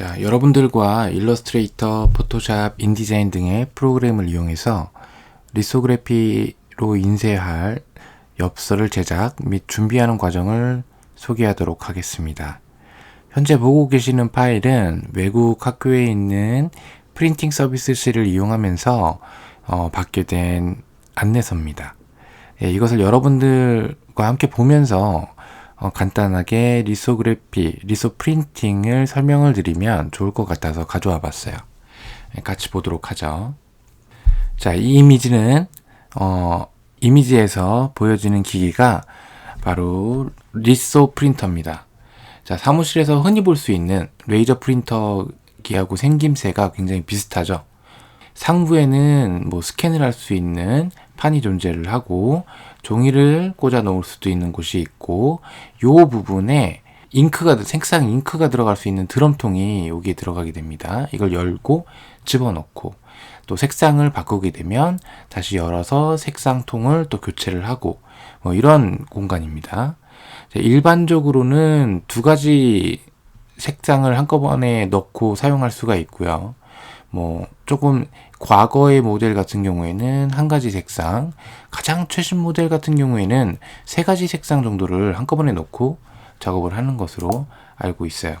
자, 여러분들과 일러스트레이터, 포토샵, 인디자인 등의 프로그램을 이용해서 리소그래피로 인쇄할 엽서를 제작 및 준비하는 과정을 소개하도록 하겠습니다. 현재 보고 계시는 파일은 외국 학교에 있는 프린팅 서비스실을 이용하면서 어, 받게 된 안내서입니다. 예, 이것을 여러분들과 함께 보면서 어, 간단하게 리소그래피, 리소 프린팅을 설명을 드리면 좋을 것 같아서 가져와 봤어요. 예, 같이 보도록 하죠. 자, 이 이미지는 어, 이미지에서 보여지는 기기가 바로 리소 프린터입니다. 자, 사무실에서 흔히 볼 수 있는 레이저 프린터기하고 생김새가 굉장히 비슷하죠. 상부에는 뭐 스캔을 할 수 있는 판이 존재를 하고 종이를 꽂아 놓을 수도 있는 곳이 있고 요 부분에 잉크가 색상 잉크가 들어갈 수 있는 드럼통이 여기에 들어가게 됩니다. 이걸 열고 집어넣고 또 색상을 바꾸게 되면 다시 열어서 색상통을 또 교체를 하고 뭐 이런 공간입니다. 일반적으로는 두 가지 색상을 한꺼번에 넣고 사용할 수가 있고요. 뭐 조금 과거의 모델 같은 경우에는 한 가지 색상, 가장 최신 모델 같은 경우에는 세 가지 색상 정도를 한꺼번에 넣고 작업을 하는 것으로 알고 있어요.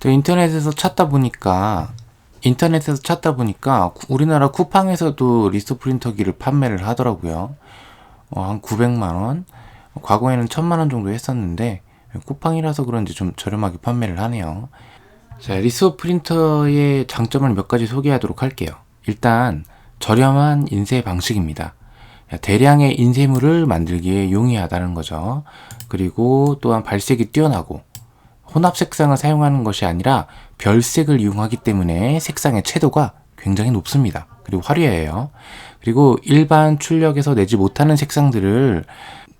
또 인터넷에서 찾다 보니까 인터넷에서 찾다 보니까 우리나라 쿠팡에서도 리스트 프린터기를 판매를 하더라고요. 어, 한 900만 원. 과거에는 1000만 원 정도 했었는데 쿠팡이라서 그런지 좀 저렴하게 판매를 하네요. 자, 리소 프린터의 장점을 몇 가지 소개하도록 할게요. 일단 저렴한 인쇄 방식입니다. 대량의 인쇄물을 만들기에 용이하다는 거죠. 그리고 또한 발색이 뛰어나고 혼합 색상을 사용하는 것이 아니라 별색을 이용하기 때문에 색상의 채도가 굉장히 높습니다. 그리고 화려해요. 그리고 일반 출력에서 내지 못하는 색상들을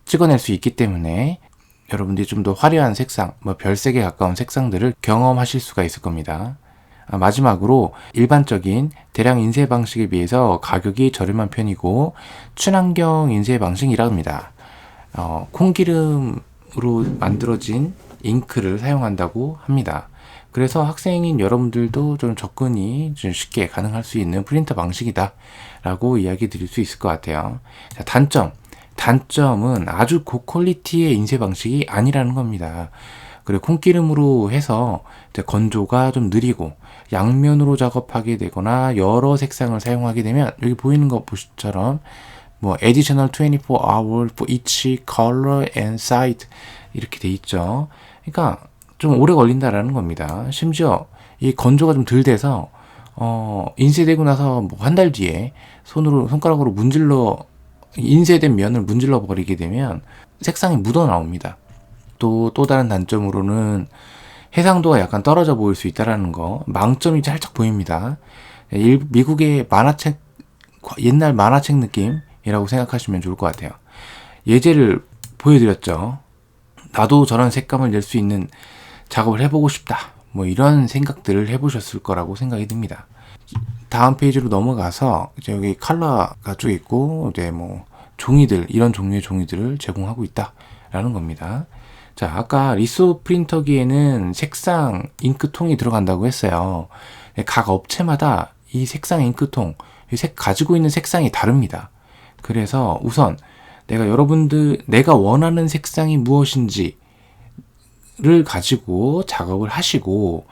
찍어낼 수 있기 때문에 여러분들이 좀 더 화려한 색상, 뭐 별색에 가까운 색상들을 경험하실 수가 있을 겁니다. 아, 마지막으로 일반적인 대량 인쇄 방식에 비해서 가격이 저렴한 편이고 친환경 인쇄 방식이라 합니다. 어, 콩기름으로 만들어진 잉크를 사용한다고 합니다. 그래서 학생인 여러분들도 좀 접근이 좀 쉽게 가능할 수 있는 프린터 방식이다 라고 이야기 드릴 수 있을 것 같아요. 자, 단점. 단점은 아주 고퀄리티의 인쇄 방식이 아니라는 겁니다. 그리고 콩기름으로 해서 건조가 좀 느리고 양면으로 작업하게 되거나 여러 색상을 사용하게 되면 여기 보이는 것처럼 뭐 additional 24 hour for each color and size 이렇게 돼 있죠. 그러니까 좀 오래 걸린다라는 겁니다. 심지어 이 건조가 좀 덜 돼서 어 인쇄되고 나서 뭐 한 달 뒤에 손으로 손가락으로 문질러 인쇄된 면을 문질러 버리게 되면 색상이 묻어 나옵니다. 또, 또 다른 단점으로는 해상도가 약간 떨어져 보일 수 있다라는 거, 망점이 살짝 보입니다. 일, 미국의 만화책, 옛날 만화책 느낌이라고 생각하시면 좋을 것 같아요. 예제를 보여드렸죠. 나도 저런 색감을 낼 수 있는 작업을 해보고 싶다. 뭐 이런 생각들을 해보셨을 거라고 생각이 듭니다. 다음 페이지로 넘어가서 이제 여기 컬러가 쭉 있고 이제 뭐 종이들 이런 종류의 종이들을 제공하고 있다라는 겁니다. 자, 아까 리소 프린터기에는 색상 잉크통이 들어간다고 했어요. 각 업체마다 이 색상 잉크통, 이 색 가지고 있는 색상이 다릅니다. 그래서 우선 내가 여러분들 내가 원하는 색상이 무엇인지를 가지고 작업을 하시고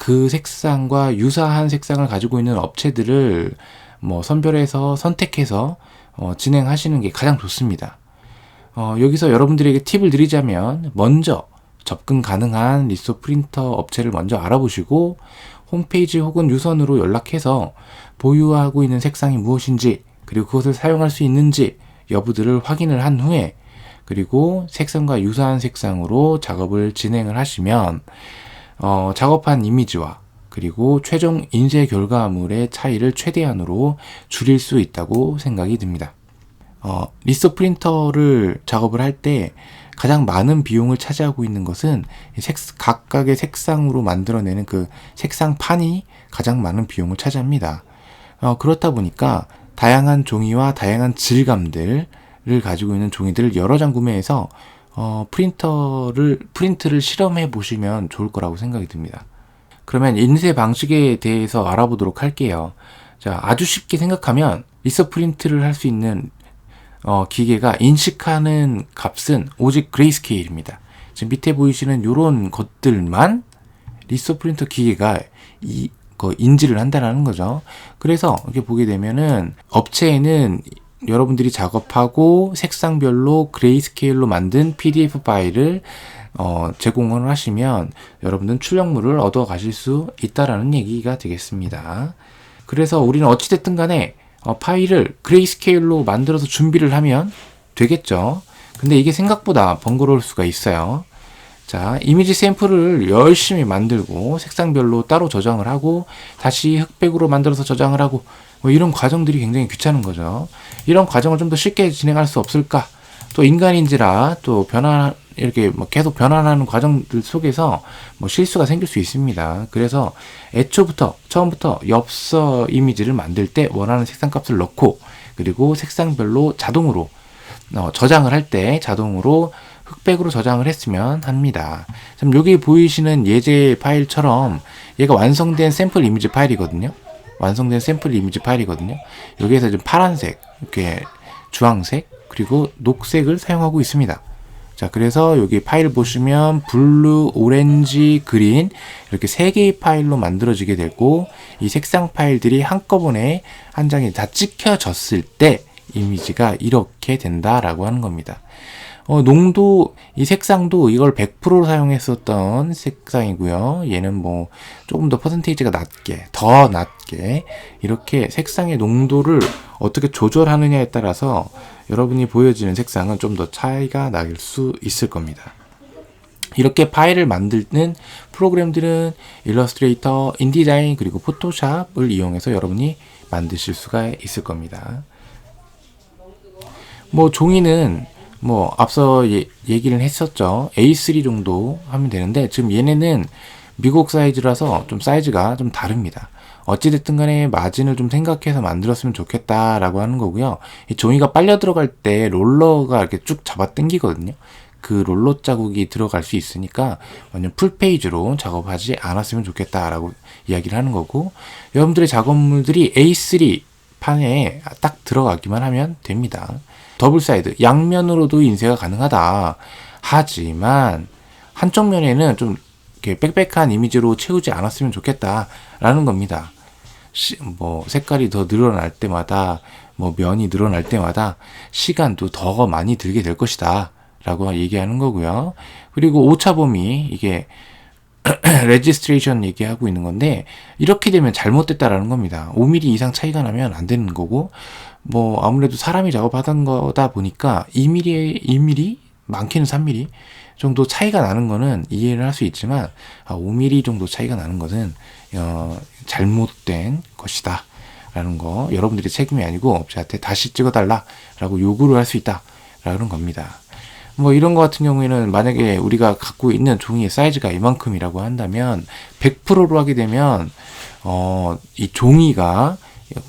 그 색상과 유사한 색상을 가지고 있는 업체들을 뭐 선별해서 선택해서 어, 진행하시는 게 가장 좋습니다. 어, 여기서 여러분들에게 팁을 드리자면 먼저 접근 가능한 리소 프린터 업체를 먼저 알아보시고 홈페이지 혹은 유선으로 연락해서 보유하고 있는 색상이 무엇인지 그리고 그것을 사용할 수 있는지 여부들을 확인을 한 후에 그리고 색상과 유사한 색상으로 작업을 진행을 하시면 어, 작업한 이미지와 그리고 최종 인쇄 결과물의 차이를 최대한으로 줄일 수 있다고 생각이 듭니다. 어, 리스트 프린터를 작업을 할 때 가장 많은 비용을 차지하고 있는 것은 색, 각각의 색상으로 만들어내는 그 색상판이 가장 많은 비용을 차지합니다. 어, 그렇다 보니까 다양한 종이와 다양한 질감들을 가지고 있는 종이들을 여러 장 구매해서 어, 프린터를 프린트를 실험해 보시면 좋을 거라고 생각이 듭니다. 그러면 인쇄 방식에 대해서 알아보도록 할게요. 자, 아주 쉽게 생각하면 리서 프린트를 할 수 있는 어, 기계가 인식하는 값은 오직 그레이스케일입니다. 지금 밑에 보이시는 이런 것들만 리서 프린터 기계가 이, 그 인지를 한다는 거죠. 그래서 이렇게 보게 되면은 업체에는 여러분들이 작업하고 색상별로 그레이스케일로 만든 PDF 파일을 어, 제공을 하시면 여러분들은 출력물을 얻어 가실 수 있다라는 얘기가 되겠습니다. 그래서 우리는 어찌됐든 간에 어, 파일을 그레이스케일로 만들어서 준비를 하면 되겠죠. 근데 이게 생각보다 번거로울 수가 있어요. 자, 이미지 샘플을 열심히 만들고 색상별로 따로 저장을 하고 다시 흑백으로 만들어서 저장을 하고 뭐 이런 과정들이 굉장히 귀찮은 거죠. 이런 과정을 좀 더 쉽게 진행할 수 없을까? 또 인간인지라 또 변화 이렇게 뭐 계속 변환하는 과정들 속에서 뭐 실수가 생길 수 있습니다. 그래서 애초부터 처음부터 엽서 이미지를 만들 때 원하는 색상 값을 넣고 그리고 색상별로 자동으로 어, 저장을 할 때 자동으로 흑백으로 저장을 했으면 합니다. 지금 여기 보이시는 예제 파일처럼 얘가 완성된 샘플 이미지 파일이거든요. 완성된 샘플 이미지 파일이거든요. 여기에서 좀 파란색, 이렇게 주황색, 그리고 녹색을 사용하고 있습니다. 자, 그래서 여기 파일 보시면 블루, 오렌지, 그린 이렇게 세 개의 파일로 만들어지게 되고 이 색상 파일들이 한꺼번에 한 장에 다 찍혀졌을 때 이미지가 이렇게 된다라고 하는 겁니다. 어, 농도, 이 색상도 이걸 100%로 사용했었던 색상이고요. 얘는 뭐 조금 더 퍼센테이지가 낮게, 더 낮게 이렇게 색상의 농도를 어떻게 조절하느냐에 따라서 여러분이 보여지는 색상은 좀 더 차이가 날 수 있을 겁니다. 이렇게 파일을 만드는 프로그램들은 일러스트레이터, 인디자인, 그리고 포토샵을 이용해서 여러분이 만드실 수가 있을 겁니다. 뭐 종이는 뭐 앞서 예, 얘기를 했었죠. A3 정도 하면 되는데 지금 얘네는 미국 사이즈라서 좀 사이즈가 좀 다릅니다. 어찌됐든 간에 마진을 좀 생각해서 만들었으면 좋겠다라고 하는 거고요. 이 종이가 빨려 들어갈 때 롤러가 이렇게 쭉 잡아 당기거든요. 그 롤러 자국이 들어갈 수 있으니까 완전 풀페이지로 작업하지 않았으면 좋겠다라고 이야기를 하는 거고 여러분들의 작업물들이 A3 판에 딱 들어가기만 하면 됩니다. 더블 사이드 양면으로도 인쇄가 가능하다. 하지만 한쪽 면에는 좀 이렇게 빽빽한 이미지로 채우지 않았으면 좋겠다라는 겁니다. 시, 뭐 색깔이 더 늘어날 때마다 뭐 면이 늘어날 때마다 시간도 더 많이 들게 될 것이다. 라고 얘기하는 거고요. 그리고 오차 범위 이게 레지스트레이션 얘기하고 있는 건데 이렇게 되면 잘못됐다라는 겁니다. 5mm 이상 차이가 나면 안 되는 거고 뭐 아무래도 사람이 작업하던 거다 보니까 2mm, 2mm, 많게는 3mm 정도 차이가 나는 거는 이해를 할 수 있지만 아, 5mm 정도 차이가 나는 것은 어, 잘못된 것이다. 라는 거 여러분들이 책임이 아니고 업체한테 다시 찍어달라 라고 요구를 할 수 있다 라는 겁니다. 뭐 이런 거 같은 경우에는 만약에 우리가 갖고 있는 종이의 사이즈가 이만큼이라고 한다면 100%로 하게 되면 어, 이 종이가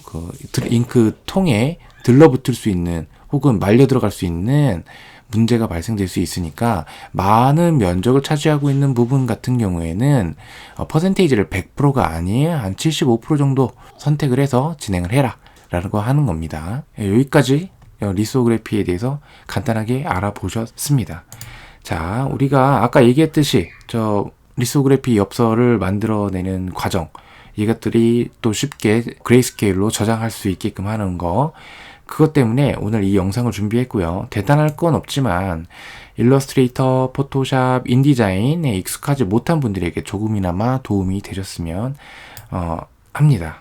그 잉크 통에 들러붙을 수 있는 혹은 말려 들어갈 수 있는 문제가 발생될 수 있으니까 많은 면적을 차지하고 있는 부분 같은 경우에는 어, 퍼센테이지를 100%가 아닌 한 75% 정도 선택을 해서 진행을 해라 라고 하는 겁니다. 예, 여기까지 리소그래피에 대해서 간단하게 알아보셨습니다. 자, 우리가 아까 얘기했듯이 저 리소그래피 엽서를 만들어내는 과정 이것들이 또 쉽게 그레이스케일로 저장할 수 있게끔 하는 거 그것 때문에 오늘 이 영상을 준비했고요. 대단할 건 없지만 일러스트레이터, 포토샵, 인디자인에 익숙하지 못한 분들에게 조금이나마 도움이 되셨으면 어, 합니다.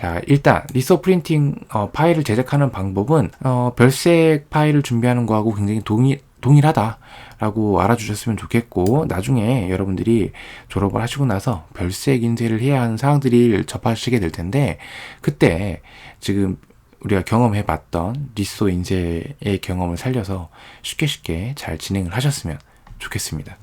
자, 일단 리소 프린팅 어, 파일을 제작하는 방법은 어, 별색 파일을 준비하는 거하고 굉장히 동일 동일하다라고 알아주셨으면 좋겠고 나중에 여러분들이 졸업을 하시고 나서 별색 인쇄를 해야 하는 사항들이 접하시게 될 텐데 그때 지금 우리가 경험해 봤던 리소 인쇄의 경험을 살려서 쉽게 쉽게 잘 진행을 하셨으면 좋겠습니다.